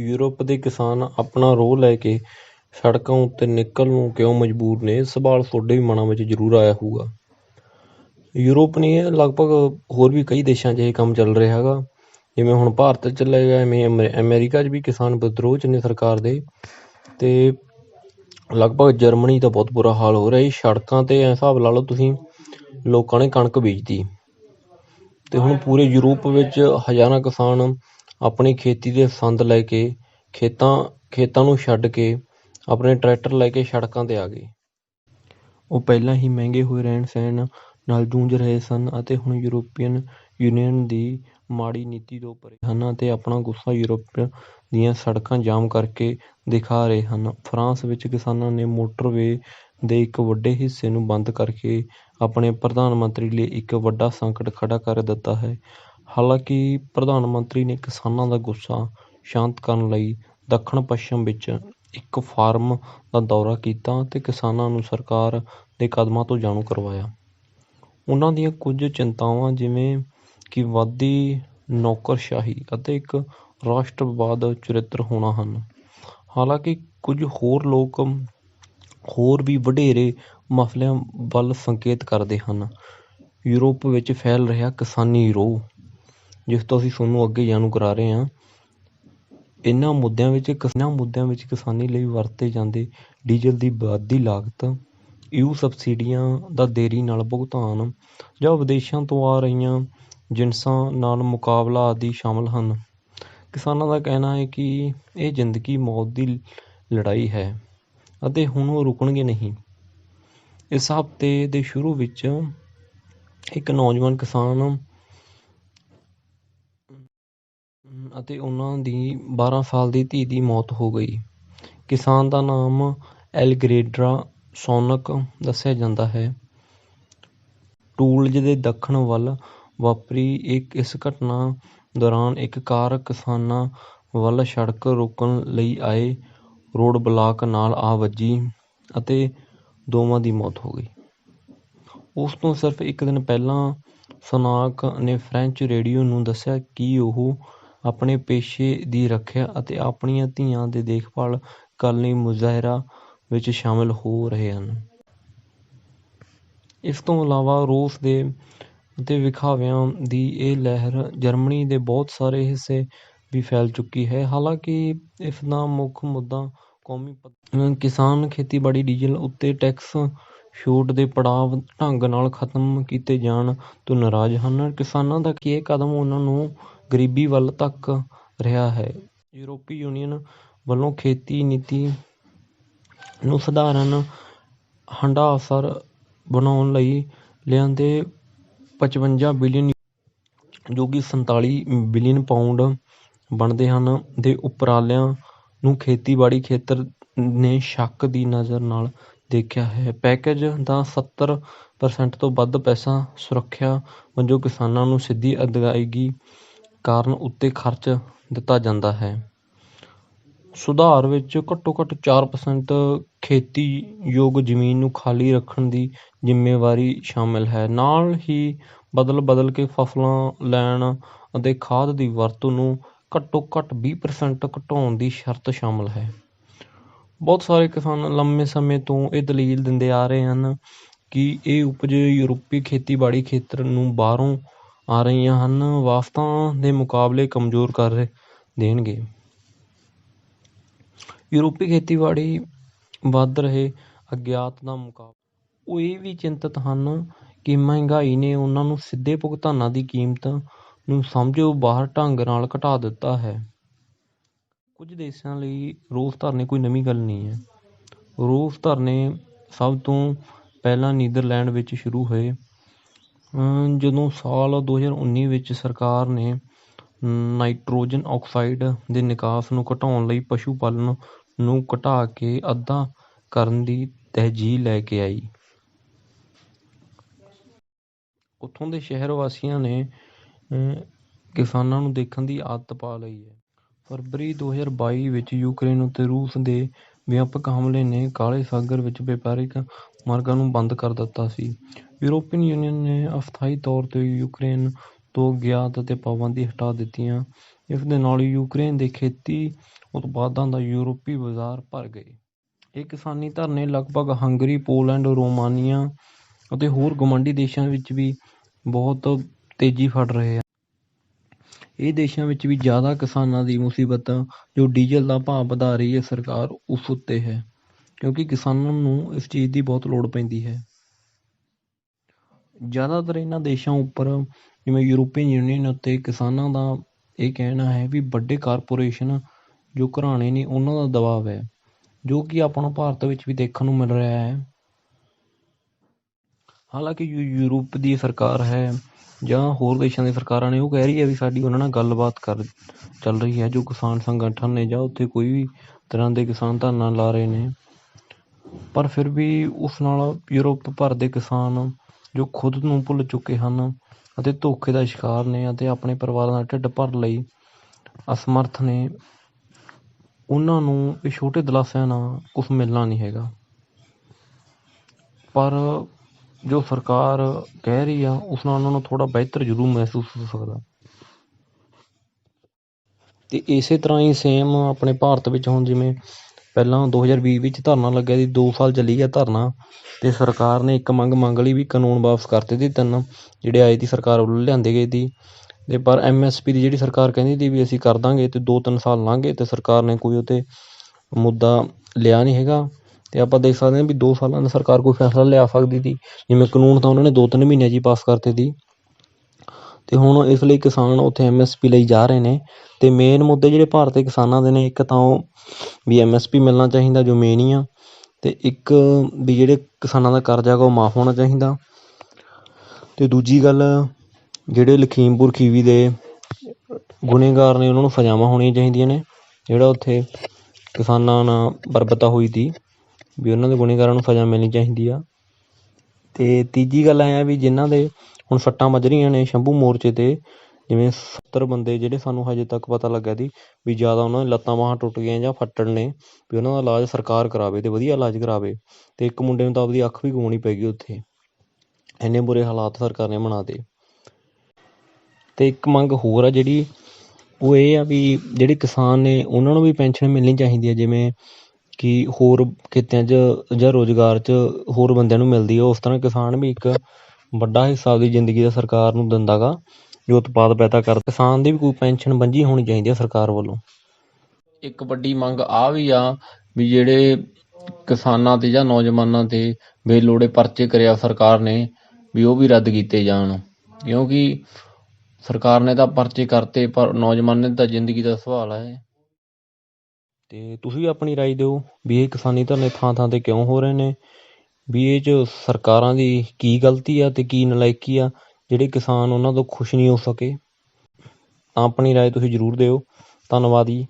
Europe ਦੇ ਕਿਸਾਨ ਆਪਣਾ ਰੋਹ ਲੈ ਕੇ ਸੜਕਾਂ ਉੱਤੇ ਨਿਕਲ ਨੂੰ ਕਿਉਂ ਮਜਬੂਰ ਨੇ, ਇਹ ਸਵਾਲ ਤੁਹਾਡੇ ਵੀ ਮਨਾਂ ਵਿੱਚ ਜ਼ਰੂਰ ਆਇਆ ਹੋਊਗਾ। ਯੂਰਪ ਨਹੀਂ, ਇਹ ਲਗਭਗ ਹੋਰ ਵੀ ਕਈ ਦੇਸ਼ਾਂ 'ਚ ਇਹ ਕੰਮ ਚੱਲ ਰਿਹਾ ਹੈਗਾ। ਜਿਵੇਂ ਹੁਣ ਭਾਰਤ 'ਚ ਚੱਲੇਗਾ ਐਵੇਂ ਅਮੈ ਅਮੈਰੀਕਾ 'ਚ ਵੀ ਕਿਸਾਨ ਵਿਦਰੋਹ 'ਚ ਨੇ ਸਰਕਾਰ ਦੇ। ਤੇ ਲਗਭਗ ਜਰਮਨੀ ਦਾ ਬਹੁਤ ਬੁਰਾ ਹਾਲ ਹੋ ਰਿਹਾ ਜੀ। ਸੜਕਾਂ 'ਤੇ ਐਂ ਹਿਸਾਬ ਲਾ ਲਓ ਤੁਸੀਂ, ਲੋਕਾਂ ਨੇ ਕਣਕ ਬੀਜਤੀ। ਤੇ ਹੁਣ ਪੂਰੇ ਯੂਰਪ ਵਿੱਚ ਹਜ਼ਾਰਾਂ ਕਿਸਾਨ ਆਪਣੀ ਖੇਤੀ ਦੇ ਸੰਦ ਲੈ ਕੇ ਖੇਤਾਂ ਖੇਤਾਂ ਨੂੰ ਛੱਡ ਕੇ ਆਪਣੇ ਟਰੈਕਟਰ ਲੈ ਕੇ ਸੜਕਾਂ 'ਤੇ ਆ ਗਏ। ਉਹ ਪਹਿਲਾਂ ਹੀ ਮਹਿੰਗੇ ਹੋਏ ਰਹਿਣ ਸਹਿਣ ਨਾਲ ਜੂਝ ਰਹੇ ਸਨ ਅਤੇ ਹੁਣ ਯੂਰਪੀਅਨ ਯੂਨੀਅਨ ਦੀ ਮਾੜੀ ਨੀਤੀ ਤੋਂ ਪਰੇ ਹਨ ਅਤੇ ਆਪਣਾ ਗੁੱਸਾ ਯੂਰਪ ਦੀਆਂ ਸੜਕਾਂ ਜਾਮ ਕਰਕੇ ਦਿਖਾ ਰਹੇ ਹਨ। ਫਰਾਂਸ ਵਿੱਚ ਕਿਸਾਨਾਂ ਨੇ ਮੋਟਰਵੇ ਦੇ ਇੱਕ ਵੱਡੇ ਹਿੱਸੇ ਨੂੰ ਬੰਦ ਕਰਕੇ ਆਪਣੇ ਪ੍ਰਧਾਨ ਮੰਤਰੀ ਲਈ ਇੱਕ ਵੱਡਾ ਸੰਕਟ ਖੜਾ ਕਰ ਦਿੱਤਾ ਹੈ। ਹਾਲਾਂਕਿ ਪ੍ਰਧਾਨ ਮੰਤਰੀ ਨੇ ਕਿਸਾਨਾਂ ਦਾ ਗੁੱਸਾ ਸ਼ਾਂਤ ਕਰਨ ਲਈ ਦੱਖਣ ਪੱਛਮ ਵਿੱਚ ਇੱਕ ਫਾਰਮ ਦਾ ਦੌਰਾ ਕੀਤਾ ਅਤੇ ਕਿਸਾਨਾਂ ਨੂੰ ਸਰਕਾਰ ਦੇ ਕਦਮਾਂ ਤੋਂ ਜਾਣੂ ਕਰਵਾਇਆ। ਉਨ੍ਹਾਂ ਦੀਆਂ ਕੁਝ ਚਿੰਤਾਵਾਂ ਜਿਵੇਂ ਕਿ ਵੱਧਦੀ ਨੌਕਰਸ਼ਾਹੀ ਅਤੇ ਇੱਕ ਰਾਸ਼ਟਰਵਾਦ ਚਰਿੱਤਰ ਹੋਣਾ ਹਨ। ਹਾਲਾਂਕਿ ਕੁਝ ਹੋਰ ਲੋਕ ਹੋਰ ਵੀ ਵਡੇਰੇ ਮਸਲਿਆਂ ਵੱਲ ਸੰਕੇਤ ਕਰਦੇ ਹਨ। ਯੂਰਪ ਵਿੱਚ ਫੈਲ ਰਿਹਾ ਕਿਸਾਨੀ ਰੋਹ। ਜਿਸ ਤੋਂ ਅਸੀਂ ਤੁਹਾਨੂੰ ਅੱਗੇ ਜਾਣੂ ਕਰਾ ਰਹੇ ਹਾਂ, ਇਹਨਾਂ ਮੁੱਦਿਆਂ ਵਿੱਚ ਕਿਸਾਨਾਂ ਮੁੱਦਿਆਂ ਵਿੱਚ ਕਿਸਾਨੀ ਲਈ ਵਰਤੇ ਜਾਂਦੇ ਡੀਜ਼ਲ ਦੀ ਵੱਧਦੀ ਲਾਗਤ, ਯੂ ਸਬਸਿਡੀਆਂ ਦਾ ਦੇਰੀ ਨਾਲ ਭੁਗਤਾਨ ਜਾਂ ਵਿਦੇਸ਼ਾਂ ਤੋਂ ਆ ਰਹੀਆਂ ਜਿਣਸਾਂ ਨਾਲ ਮੁਕਾਬਲਾ ਆਦਿ ਸ਼ਾਮਲ ਹਨ। ਕਿਸਾਨਾਂ ਦਾ ਕਹਿਣਾ ਹੈ ਕਿ ਇਹ ਜ਼ਿੰਦਗੀ ਮੌਤ ਦੀ ਲੜਾਈ ਹੈ ਅਤੇ ਹੁਣ ਉਹ ਰੁਕਣਗੇ ਨਹੀਂ। ਇਸ ਹਫ਼ਤੇ ਦੇ ਸ਼ੁਰੂ ਵਿੱਚ ਇੱਕ ਨੌਜਵਾਨ ਕਿਸਾਨ ਅਤੇ ਉਹਨਾਂ ਦੀ 12 ਸਾਲ ਦੀ ਧੀ ਦੀ ਮੌਤ ਹੋ ਗਈ। ਕਿਸਾਨ ਦਾ ਨਾਮ ਐਲਗਰੇਡਰਾ ਸੋਨਕ ਦੱਸਿਆ ਜਾਂਦਾ ਹੈ। ਟੂਲਜ ਦੇ ਦੱਖਣ ਵੱਲ ਵਾਪਰੀ ਇੱਕ ਇਸ ਘਟਨਾ ਦੌਰਾਨ ਇੱਕ ਕਾਰ ਕਿਸਾਨਾਂ ਵੱਲ ਸੜਕ ਰੋਕਣ ਲਈ ਆਏ, ਰੋਡ ਬਲਾਕ ਨਾਲ ਆ ਵੱਜੀ ਅਤੇ ਦੋਵਾਂ ਦੀ ਮੌਤ ਹੋ ਗਈ। ਉਸ ਤੋਂ ਸਿਰਫ ਇੱਕ ਦਿਨ ਪਹਿਲਾਂ ਸੋਨਾਕ ਨੇ ਫ੍ਰੈਂਚ ਰੇਡੀਓ ਨੂੰ ਦੱਸਿਆ ਕਿ ਉਹ ਆਪਣੇ ਪੇਸ਼ੇ ਦੀ ਰੱਖਿਆ ਅਤੇ ਆਪਣੀਆਂ ਧੀਆਂ ਦੀ ਦੇਖਭਾਲ ਕਰਨ ਲਈ ਮੁਜ਼ਾਹਰਾ ਵਿੱਚ ਸ਼ਾਮਲ ਹੋ ਰਹੇ ਹਨ। ਇਸ ਤੋਂ ਇਲਾਵਾ ਰੂਸ ਦੇ ਅਤੇ ਵਿਖਾਵਿਆਂ ਦੀ ਇਹ ਲਹਿਰ ਜਰਮਨੀ ਦੇ ਬਹੁਤ ਸਾਰੇ ਹਿੱਸੇ ਵੀ ਫੈਲ ਚੁੱਕੀ ਹੈ। ਹਾਲਾਂਕਿ ਇਸ ਦਾ ਮੁੱਖ ਮੁੱਦਾ ਕੌਮੀ ਕਿਸਾਨ ਖੇਤੀਬਾੜੀ ਡੀਜ਼ਲ ਉੱਤੇ ਟੈਕਸ ਛੂਟ ਦੇ ਪੜਾਅ ਢੰਗ ਨਾਲ ਖਤਮ ਕੀਤੇ ਜਾਣ ਤੋਂ ਨਾਰਾਜ਼ ਹਨ। ਕਿਸਾਨਾਂ ਦਾ ਇਹ ਕਦਮ ਉਹਨਾਂ ਨੂੰ ਗਰੀਬੀ ਵੱਲ ਧੱਕ ਰਿਹਾ ਹੈ। ਯੂਰਪੀ ਯੂਨੀਅਨ ਵੱਲੋਂ ਖੇਤੀ ਨੀਤੀ ਨੂੰ ਸਧਾਰਨ ਹੰਢਾਅਸਰ ਬਣਾਉਣ ਲਈ ਲਿਆਂਦੇ 55 ਬਿਲੀਅਨ ਜੋ ਕਿ 47 ਬਿਲੀਅਨ ਪਾਉਂਡ ਬਣਦੇ ਹਨ ਦੇ ਉਪਰਾਲਿਆਂ ਨੂੰ ਖੇਤੀਬਾੜੀ ਖੇਤਰ ਨੇ ਸ਼ੱਕ ਦੀ ਨਜ਼ਰ ਨਾਲ ਦੇਖਿਆ ਹੈ। ਪੈਕੇਜ ਦਾ 70% ਤੋਂ ਵੱਧ ਪੈਸਾ ਸੁਰੱਖਿਆ ਵਜੋਂ ਕਿਸਾਨਾਂ ਨੂੰ ਸਿੱਧੀ ਅਦਾਇਗੀ ਕਾਰਨ ਉੱਤੇ ਖਰਚ ਦਿੱਤਾ ਜਾਂਦਾ ਹੈ। ਸੁਧਾਰ ਵਿੱਚ ਘੱਟੋ ਘੱਟ 4% ਖੇਤੀਯੋਗ ਜ਼ਮੀਨ ਨੂੰ ਖਾਲੀ ਰੱਖਣ ਦੀ ਜ਼ਿੰਮੇਵਾਰੀ ਸ਼ਾਮਿਲ ਹੈ। ਨਾਲ ਹੀ ਬਦਲ ਬਦਲ ਕੇ ਫਸਲਾਂ ਲੈਣ ਅਤੇ ਖਾਦ ਦੀ ਵਰਤੋਂ ਨੂੰ ਘੱਟੋ ਘੱਟ 20% ਘਟਾਉਣ ਦੀ ਸ਼ਰਤ ਸ਼ਾਮਲ ਹੈ। ਬਹੁਤ ਸਾਰੇ ਕਿਸਾਨ ਲੰਮੇ ਸਮੇਂ ਤੋਂ ਇਹ ਦਲੀਲ ਦਿੰਦੇ ਆ ਰਹੇ ਹਨ ਕਿ ਇਹ ਉਪਜ ਯੂਰਪੀ ਖੇਤੀਬਾੜੀ ਖੇਤਰ ਨੂੰ ਬਾਹਰੋਂ ਆ ਰਹੀਆਂ ਹਨ, ਵਾਸਤਾਂ ਦੇ ਮੁਕਾਬਲੇ ਕਮਜ਼ੋਰ ਕਰ ਦੇਣਗੇ। ਯੂਰਪੀ ਖੇਤੀਬਾੜੀ ਵੱਧ ਰਹੇ ਅਗਿਆਤ ਦਾ ਮੁਕਾਬਲਾ। ਉਹ ਇਹ ਵੀ ਚਿੰਤਤ ਹਨ ਕਿ ਮਹਿੰਗਾਈ ਨੇ ਉਹਨਾਂ ਨੂੰ ਸਿੱਧੇ ਭੁਗਤਾਨਾਂ ਦੀ ਕੀਮਤ ਨੂੰ ਸਮਝੋ ਬਾਹਰ ਢੰਗ ਨਾਲ ਘਟਾ ਦਿੱਤਾ ਹੈ। ਕੁਝ ਦੇਸ਼ਾਂ ਲਈ ਰੋਸ ਧਰਨੇ ਕੋਈ ਨਵੀਂ ਗੱਲ ਨਹੀਂ ਹੈ। ਰੋਸ ਧਰਨੇ ਸਭ ਤੋਂ ਪਹਿਲਾਂ ਨੀਦਰਲੈਂਡ ਵਿੱਚ ਸ਼ੁਰੂ ਹੋਏ। ਜਦੋਂ ਸਾਲ 2019 ਵਿੱਚ ਸਰਕਾਰ ਨੇ ਨਾਈਟ੍ਰੋਜਨ ਆਕਸਾਈਡ ਦੇ ਨਿਕਾਸ ਨੂੰ ਘਟਾਉਣ ਲਈ ਪਸ਼ੂ ਪਾਲਣ ਨੂੰ ਘਟਾ ਕੇ ਅੱਧਾ ਕਰਨ ਦੀ ਤਰਜੀਹ ਲੈ ਕੇ ਆਈ। ਉੱਥੋਂ ਦੇ ਸ਼ਹਿਰ ਵਾਸੀਆਂ ਨੇ ਕਿਸਾਨਾਂ ਨੂੰ ਦੇਖਣ ਦੀ ਆਦਤ ਪਾ ਲਈ ਹੈ। ਫਰਵਰੀ 2022 ਵਿੱਚ ਯੂਕਰੇਨ ਉੱਤੇ ਰੂਸ ਦੇ ਵਿਆਪਕ ਹਮਲੇ ਨੇ ਕਾਲੇ ਸਾਗਰ ਵਿੱਚ ਵਪਾਰਿਕ ਮਾਰਗਾਂ ਨੂੰ ਬੰਦ ਕਰ ਦਿੱਤਾ ਸੀ। ਯੂਰਪੀਅਨ ਯੂਨੀਅਨ ਨੇ ਅਸਥਾਈ ਤੌਰ ਤੇ ਯੂਕਰੇਨ ਤੋਂ ਗਿਆਤ ਅਤੇ ਪਾਬੰਦੀ ਹਟਾ ਦਿੱਤੀਆਂ। ਇਸ ਦੇ ਨਾਲ ਯੂਕਰੇਨ ਦੇ ਖੇਤੀ ਉਤਪਾਦਾਂ ਦਾ ਯੂਰਪੀ ਬਾਜ਼ਾਰ ਭਰ ਗਏ। ਇਹ ਕਿਸਾਨੀ ਧਰਨੇ ਲਗਭਗ ਹੰਗਰੀ, ਪੋਲੈਂਡ, ਰੋਮਾਨੀਆ ਅਤੇ ਹੋਰ ਗੁਆਂਢੀ ਦੇਸ਼ਾਂ ਵਿੱਚ ਵੀ ਬਹੁਤ ਤੇਜ਼ੀ ਫੜ ਰਹੇ ਹਨ। ਇਹ ਦੇਸ਼ਾਂ ਵਿੱਚ ਵੀ ਜ਼ਿਆਦਾ ਕਿਸਾਨਾਂ ਦੀ ਮੁਸੀਬਤ ਜੋ ਡੀਜ਼ਲ ਦਾ ਭਾਅ ਵਧਾ ਰਹੀ ਹੈ, ਸਰਕਾਰ ਉਸ ਉੱਤੇ ਹੈ ਕਿਉਂਕਿ ਕਿਸਾਨਾਂ ਨੂੰ ਇਸ ਚੀਜ਼ ਦੀ ਬਹੁਤ ਲੋੜ ਪੈਂਦੀ ਹੈ। ਜ਼ਿਆਦਾਤਰ ਇਹਨਾਂ ਦੇਸ਼ਾਂ ਉੱਪਰ, ਜਿਵੇਂ ਯੂਰਪੀਅਨ ਯੂਨੀਅਨ ਅਤੇ ਕਿਸਾਨਾਂ ਦਾ ਇਹ ਕਹਿਣਾ ਹੈ ਵੀ ਵੱਡੇ ਕਾਰਪੋਰੇਸ਼ਨ ਜੋ ਘਰਾਣੇ ਨੇ, ਉਹਨਾਂ ਦਾ ਦਬਾਅ ਹੈ, ਜੋ ਕਿ ਆਪਾਂ ਨੂੰ ਭਾਰਤ ਵਿੱਚ ਵੀ ਦੇਖਣ ਨੂੰ ਮਿਲ ਰਿਹਾ ਹੈ। ਹਾਲਾਂਕਿ ਯੂ- ਯੂਰਪ ਦੀ ਸਰਕਾਰ ਹੈ ਜਾਂ ਹੋਰ ਦੇਸ਼ਾਂ ਦੀ ਸਰਕਾਰਾਂ ਨੇ ਉਹ ਕਹਿ ਰਹੀ ਹੈ ਵੀ ਸਾਡੀ ਉਹਨਾਂ ਨਾਲ ਗੱਲਬਾਤ ਕਰ, ਚੱਲ ਰਹੀ ਹੈ, ਜੋ ਕਿਸਾਨ ਸੰਗਠਨ ਨੇ ਜਾਂ ਉੱਥੇ ਕੋਈ ਵੀ ਤਰ੍ਹਾਂ ਦੇ ਕਿਸਾਨ ਧਰਨਾ ਲਾ ਰਹੇ ਨੇ। ਪਰ ਫਿਰ ਵੀ ਉਸ ਨਾਲ ਯੂਰਪ ਭਰ ਦੇ ਕਿਸਾਨ ਜੋ ਖੁਦ ਨੂੰ ਭੁੱਲ ਚੁੱਕੇ ਹਨ ਅਤੇ ਧੋਖੇ ਦਾ ਸ਼ਿਕਾਰ ਨੇ ਅਤੇ ਆਪਣੇ ਪਰਿਵਾਰਾਂ ਦਾ ਢਿੱਡ ਭਰਨ ਲਈ ਅਸਮਰਥ ਨੇ, ਉਹਨਾਂ ਨੂੰ ਇਹ ਛੋਟੇ ਦਿਲਾਸਿਆਂ ਨਾਲ ਕੁਛ ਮਿਲਣਾ ਨਹੀਂ ਹੈਗਾ। ਪਰ ਜੋ ਸਰਕਾਰ ਕਹਿ ਰਹੀ ਆ, ਉਸ ਨਾਲ ਉਹਨਾਂ ਨੂੰ ਥੋੜਾ ਬਿਹਤਰ ਜ਼ਰੂਰ ਮਹਿਸੂਸ ਹੋ ਸਕਦਾ। ਤੇ ਇਸੇ ਤਰ੍ਹਾਂ ਹੀ ਸੇਮ ਆਪਣੇ ਭਾਰਤ ਵਿੱਚ ਹੁਣ ਜਿਵੇਂ ਪਹਿਲਾਂ 2020 ਵਿੱਚ ਧਰਨਾ ਲੱਗਿਆ ਸੀ, ਦੋ ਸਾਲ ਚੱਲੀ ਗਿਆ ਧਰਨਾ ਅਤੇ ਸਰਕਾਰ ਨੇ ਇੱਕ ਮੰਗ ਮੰਗ ਲਈ ਵੀ ਕਾਨੂੰਨ ਵਾਪਸ ਕਰਤੇ ਸੀ ਤਿੰਨ, ਜਿਹੜੇ ਆਏ ਤੀ ਸਰਕਾਰ ਵੱਲੋਂ ਲਿਆਂਦੇ ਗਏ ਸੀ। ਅਤੇ ਪਰ ਐੱਮ ਐੱਸ ਪੀ ਦੀ ਜਿਹੜੀ ਸਰਕਾਰ ਕਹਿੰਦੀ ਤੀ ਵੀ ਅਸੀਂ ਕਰ ਦਾਂਗੇ ਅਤੇ ਦੋ ਤਿੰਨ ਸਾਲ ਲੰਘ ਗਏ ਤੇ ਸਰਕਾਰ ਨੇ ਕੋਈ ਉਤੇ ਮੁੱਦਾ ਲਿਆ ਨਹੀਂ ਹੈਗਾ। ਅਤੇ ਆਪਾਂ ਦੇਖ ਸਕਦੇ ਹਾਂ ਵੀ ਦੋ ਸਾਲਾਂ ਦਾ ਸਰਕਾਰ ਕੋਈ ਫੈਸਲਾ ਲਿਆ ਸਕਦੀ ਸੀ। ਜਿਵੇਂ ਕਾਨੂੰਨ ਤਾਂ ਉਹਨਾਂ ਨੇ 2-3 ਮਹੀਨਿਆਂ 'ਚ ਹੀ ਪਾਸ ਕਰਤੇ ਸੀ। ਅਤੇ ਹੁਣ ਇਸ ਲਈ ਕਿਸਾਨ ਉੱਥੇ ਐਮਐਸਪੀ ਲਈ ਜਾ ਰਹੇ ਨੇ। ਅਤੇ ਮੇਨ ਮੁੱਦੇ ਜਿਹੜੇ ਭਾਰਤੀ ਕਿਸਾਨਾਂ ਦੇ ਨੇ, ਇੱਕ ਤਾਂ ਉਹ ਵੀ ਐਮਐਸਪੀ ਮਿਲਣਾ ਚਾਹੀਦਾ, ਜੋ ਮੇਨ ਹੀ ਆ। ਅਤੇ ਇੱਕ ਵੀ ਜਿਹੜੇ ਕਿਸਾਨਾਂ ਦਾ ਕਰਜ਼ਾ ਹੈਗਾ, ਉਹ ਮਾਫ ਹੋਣਾ ਚਾਹੀਦਾ। ਅਤੇ ਦੂਜੀ ਗੱਲ, ਜਿਹੜੇ ਲਖੀਮਪੁਰ ਖੀਵੀ ਦੇ ਗੁਨੇਗਾਰ ਨੇ, ਉਹਨਾਂ ਨੂੰ ਸਜ਼ਾਵਾਂ ਹੋਣੀਆਂ ਚਾਹੀਦੀਆਂ ਨੇ। ਜਿਹੜਾ ਉੱਥੇ ਕਿਸਾਨਾਂ ਨਾਲ ਬਰਬਰਤਾ ਹੋਈ ਸੀ, ਵੀ ਉਹਨਾਂ ਦੇ ਗੁਨੇਗਾਰਾਂ ਨੂੰ ਸਜ਼ਾ ਮਿਲਣੀ ਚਾਹੀਦੀ ਆ। ਤੇ ਤੀਜੀ ਗੱਲ ਐ ਆ ਵੀ ਜਿਨ੍ਹਾਂ ਦੇ ਹੁਣ ਸੱਟਾਂ ਵੱਜ ਰਹੀਆਂ ਨੇ ਸ਼ੰਭੂ ਮੋਰਚੇ ਤੇ, ਜਿਵੇਂ 70 ਬੰਦੇ ਜਿਹੜੇ ਸਾਨੂੰ ਹਜੇ ਤੱਕ ਪਤਾ ਲੱਗਿਆ ਸੀ ਵੀ ਜ਼ਿਆਦਾ ਉਹਨਾਂ ਦੀਆਂ ਲੱਤਾਂ ਬਾਹਾਂ ਟੁੱਟ ਗਈਆਂ ਜਾਂ ਫੱਟੜ ਨੇ, ਵੀ ਉਹਨਾਂ ਦਾ ਇਲਾਜ ਸਰਕਾਰ ਕਰਾਵੇ ਤੇ ਵਧੀਆ ਇਲਾਜ ਕਰਾਵੇ ਤੇ ਇੱਕ ਮੁੰਡੇ ਨੂੰ ਤਾਂ ਆਪਦੀ ਅੱਖ ਵੀ ਗਵਾਉਣੀ ਪੈ ਗਈ ਉੱਥੇ। ਇੰਨੇ ਬੁਰੇ ਹਾਲਾਤ ਸਰਕਾਰ ਨੇ ਬਣਾ ਤੇ। ਤੇ ਇੱਕ ਮੰਗ ਹੋਰ ਆ ਜਿਹੜੀ, ਉਹ ਇਹ ਆ ਵੀ ਜਿਹੜੇ ਕਿਸਾਨ ਨੇ, ਉਹਨਾਂ ਨੂੰ ਵੀ ਪੈਨਸ਼ਨ ਮਿਲਣੀ ਚਾਹੀਦੀ ਹੈ ਜਿਵੇਂ ਕਿ ਹੋਰ ਖੇਤਿਆਂ 'ਚ ਜਾਂ ਰੁਜ਼ਗਾਰ 'ਚ ਹੋਰ ਬੰਦਿਆਂ ਨੂੰ ਮਿਲਦੀ ਹੈ ਉਸ ਤਰ੍ਹਾਂ ਕਿਸਾਨ ਵੀ ਇੱਕ ਵੱਡਾ ਹਿੱਸਾ ਆਪਦੀ ਜ਼ਿੰਦਗੀ ਦਾ ਸਰਕਾਰ ਨੂੰ ਦਿੰਦਾ ਗਾ, ਜੋ ਉਤਪਾਦ ਪੈਦਾ ਕਰਦਾ। ਕਿਸਾਨ ਦੀ ਵੀ ਕੋਈ ਪੈਨਸ਼ਨ ਬੰਝੀ ਹੋਣੀ ਚਾਹੀਦੀ ਹੈ ਸਰਕਾਰ ਵੱਲੋਂ। ਇੱਕ ਵੱਡੀ ਮੰਗ ਆ ਵੀ ਆ ਵੀ ਜਿਹੜੇ ਕਿਸਾਨਾਂ ਤੇ ਜਾਂ ਨੌਜਵਾਨਾਂ ਤੇ ਬੇਲੋੜੇ ਪਰਚੇ ਕਰਿਆ ਸਰਕਾਰ ਨੇ ਵੀ ਉਹ ਵੀ ਰੱਦ ਕੀਤੇ ਜਾਣ। ਕਿਉਂਕਿ ਸਰਕਾਰ ਨੇ ਤਾਂ ਪਰਚੇ ਕਰਤੇ, ਪਰ ਨੌਜਵਾਨ ਨੇ ਤਾਂ ਜ਼ਿੰਦਗੀ ਦਾ ਸਵਾਲ ਹੈ ਤੇ ਤੁਸੀਂ ਵੀ ਆਪਣੀ رائے ਦਿਓ ਵੀ ਇਹ ਕਿਸਾਨੀ ਧਰਨੇ ਥਾਂ ਥਾਂ ਤੇ ਕਿਉਂ ਹੋ ਰਹੇ ਨੇ ਵੀ ਇਹ 'ਚ ਸਰਕਾਰਾਂ ਦੀ ਕੀ ਗਲਤੀ ਆ ਤੇ ਕੀ ਨਲਾਇਕੀ ਆ ਜਿਹੜੇ ਕਿਸਾਨ ਉਹਨਾਂ ਤੋਂ ਖੁਸ਼ ਨਹੀਂ ਹੋ ਸਕੇ ਤਾਂ ਆਪਣੀ رائے ਤੁਸੀਂ ਜ਼ਰੂਰ ਦਿਓ ਧੰਨਵਾਦ ਜੀ